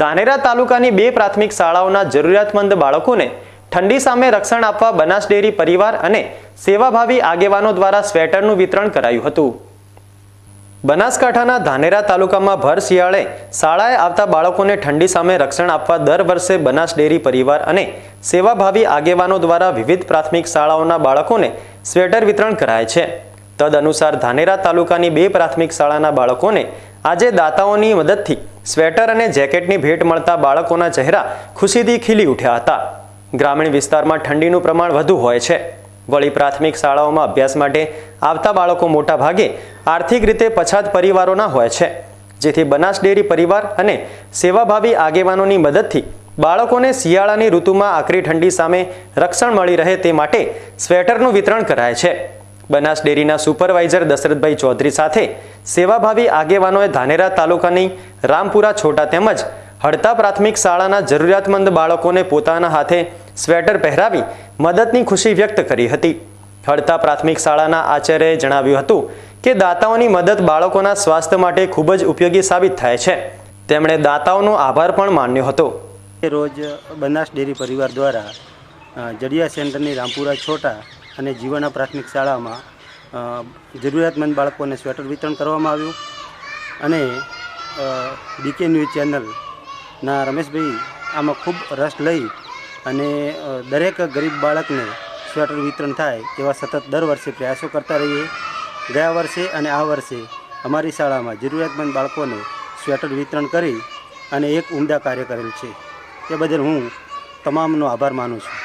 ધાનેરા તાલુકાની બે પ્રાથમિક શાળાઓના જરૂરિયાતમંદ બાળકોને ઠંડી સામે રક્ષણ આપવા બનાસ ડેરી પરિવાર અને સેવાભાવી આગેવાનો દ્વારા સ્વેટરનું વિતરણ કરાયું હતું. બનાસકાંઠાના ધાનેરા તાલુકામાં ભર શિયાળે શાળાએ આવતા બાળકોને ઠંડી સામે રક્ષણ આપવા દર વર્ષે બનાસ ડેરી પરિવાર અને સેવાભાવી આગેવાનો દ્વારા વિવિધ પ્રાથમિક શાળાઓના બાળકોને સ્વેટર વિતરણ કરાય છે. તદ અનુસાર ધાનેરા તાલુકાની બે પ્રાથમિક શાળાના બાળકોને આજે દાતાઓની મદદથી સ્વેટર અને જેકેટની ભેટ મળતા બાળકોના ચહેરા ખુશીથી ખીલી ઉઠ્યા હતા. ગ્રામીણ વિસ્તારમાં ઠંડીનું પ્રમાણ વધુ હોય છે. વળી પ્રાથમિક શાળાઓમાં અભ્યાસ માટે આવતા બાળકો મોટા ભાગે આર્થિક રીતે પછાત પરિવારોના હોય છે, જેથી બનાસ ડેરી પરિવાર અને સેવાભાવી આગેવાનોની મદદથી બાળકોને શિયાળાની ઋતુમાં આકરી ઠંડી સામે રક્ષણ મળી રહે તે માટે સ્વેટરનું વિતરણ કરાય છે. બનાસ ડેરીના સુપરવાઇઝર દશરથભાઈ ચૌધરી સાથે સેવાભાવી આગેવાનોએ ધાનેરા તાલુકાની રામપુરા છોટા તેમજ હડતા પ્રાથમિક શાળાના જરૂરિયાતમંદ બાળકોને પોતાના હાથે સ્વેટર પહેરાવી મદદની ખુશી વ્યક્ત કરી હતી. હડતા પ્રાથમિક શાળાના આચાર્યએ જણાવ્યું હતું કે દાતાઓની મદદ બાળકોના સ્વાસ્થ્ય માટે ખૂબ જ ઉપયોગી સાબિત થાય છે. તેમણે દાતાઓનો આભાર પણ માન્યો હતો. રોજ બનાસ ડેરી પરિવાર દ્વારા જડિયા સેન્ટરની રામપુરા છોટા અને જીવાના પ્રાથમિક શાળામાં જરૂરિયાતમંદ બાળકોને સ્વેટર વિતરણ કરવામાં આવ્યું અને ડીકે ન્યૂઝ ચેનલના રમેશભાઈ આમાં ખૂબ રસ લઈ અને દરેક ગરીબ બાળકને સ્વેટર વિતરણ થાય એવા સતત દર વર્ષે પ્રયાસો કરતા રહીએ. ગયા વર્ષે અને આ વર્ષે અમારી શાળામાં જરૂરિયાતમંદ બાળકોને સ્વેટર વિતરણ કરી અને એક ઉમદા કાર્ય કરેલ છે. એ બદલ હું તમામનો આભાર માનું છું.